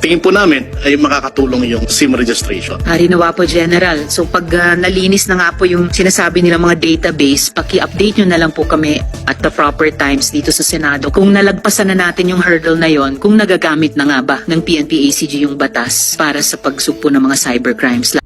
tingin po namin ay makakatulong yung SIM registration. Hari nawa po, General. So pag ah, nalinis na nga po yung sinasabi nilang mga database, paki-update nyo na lang po kami at the proper times dito sa Senado. Kung nalagpasan na natin yung hurdle na yon, kung nagagamit na nga ba ng PNP-ACG yung batas para sa pagsugpo ng mga cybercrimes.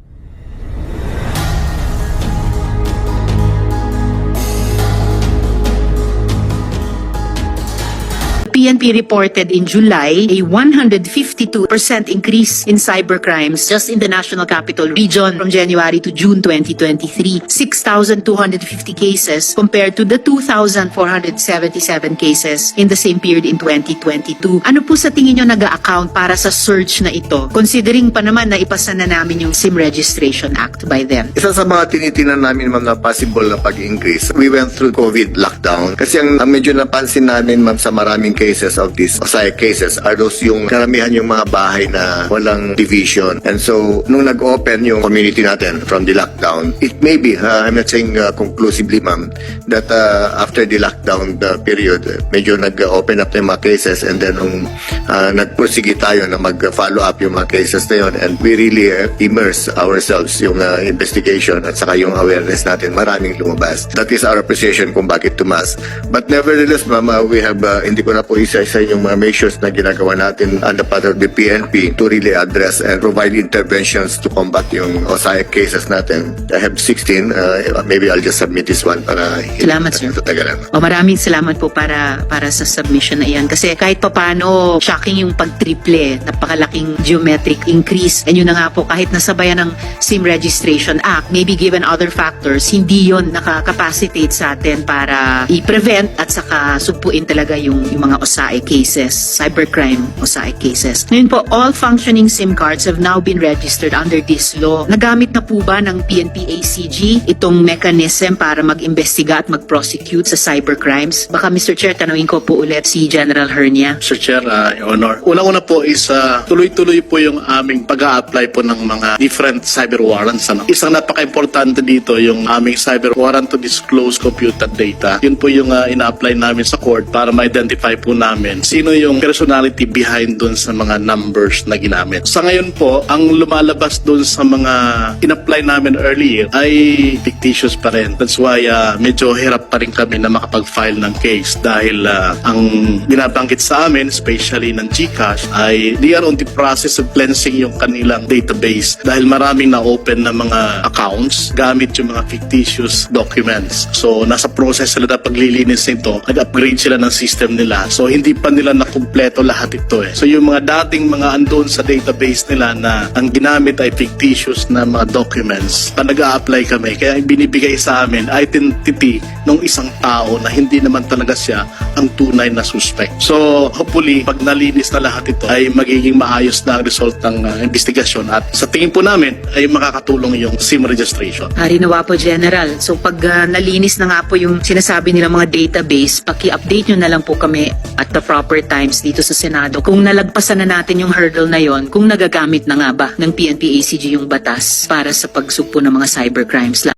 PNP reported in July a 152% increase in cybercrimes just in the National Capital Region from January to June 2023. 6,250 cases compared to the 2,477 cases in the same period in 2022. Ano po sa tingin nyo nag-account para sa surge na ito? Considering pa naman na ipasa na namin yung SIM Registration Act by then. Isa sa mga tinitingnan namin mga possible na pag-increase, we went through COVID lockdown. Kasi ang, ang medyo napansin namin ma'am sa maraming cases of these OSAI cases are those yung karamihan yung mga bahay na walang division. And so, nung nag-open yung community natin from the lockdown, it may be, uh, I'm not saying uh, conclusively ma'am, that uh, after the lockdown the period, uh, medyo nag-open up na yung mga cases and then nung uh, nagpursige tayo na mag-follow up yung mga cases na yun and we really uh, immerse ourselves yung uh, investigation at saka yung awareness natin, maraming lumabas. That is our appreciation kung bakit tumas. But nevertheless, ma'am, uh, we have, uh, hindi ko na po isa-isa yung mga measures na ginagawa natin on the part of the PNP to really address and provide interventions to combat yung OSAIC cases natin. I have 16, uh, maybe I'll just submit this one para Salamat, sir. Tatagalan. O maraming salamat po para para sa submission na iyan. Kasi kahit papano, shocking yung pag-triple. Napakalaking geometric increase. And yun na nga po, kahit nasabayan ng SIM Registration Act, maybe given other factors, hindi yon nakakapacitate sa atin para i-prevent at saka sugpuin talaga yung, yung mga OSAE cases, cybercrime OSAE cases. Ngayon po, all functioning SIM cards have now been registered under this law. Nagamit na po ba ng PNP-ACG itong mechanism para mag-imbestiga at mag-prosecute sa cybercrimes? Baka Mr. Chair, tanungin ko po ulit si General Hernia. Mr. Chair, uh, Your Honor. Una-una po is uh, tuloy-tuloy po yung aming pag apply po ng mga different cyber warrants. Ano? Isang napaka-importante dito yung aming cyber warrant to disclose computer data. Yun po yung uh, ina-apply namin sa court para ma-identify po namin sino yung personality behind dun sa mga numbers na ginamit. Sa ngayon po, ang lumalabas dun sa mga in-apply namin earlier ay fictitious pa rin. That's why uh, medyo hirap pa rin kami na makapag-file ng case dahil uh, ang binabanggit sa amin, especially ng GCash, ay they are on the process of cleansing yung kanilang database dahil maraming na-open na mga accounts gamit yung mga fictitious documents. So, nasa process sila na paglilinis nito, nag-upgrade sila ng system nila. So, hindi pa nila nakumpleto lahat ito eh. So, yung mga dating mga andon sa database nila na ang ginamit ay fictitious na mga documents, pa nag apply kami. Kaya binibigay sa amin, identity ng isang tao na hindi naman talaga siya ang tunay na suspect. So, hopefully, pag nalinis na lahat ito, ay magiging maayos na ang result ng uh, investigasyon. At sa tingin po namin, ay makakatulong yung SIM registration. Hari nawa po, General. So pag ah, nalinis na nga po yung sinasabi nilang mga database, paki-update nyo na lang po kami at the proper times dito sa Senado. Kung nalagpasan na natin yung hurdle na yon, kung nagagamit na nga ba ng PNP-ACG yung batas para sa pagsugpo ng mga cybercrimes.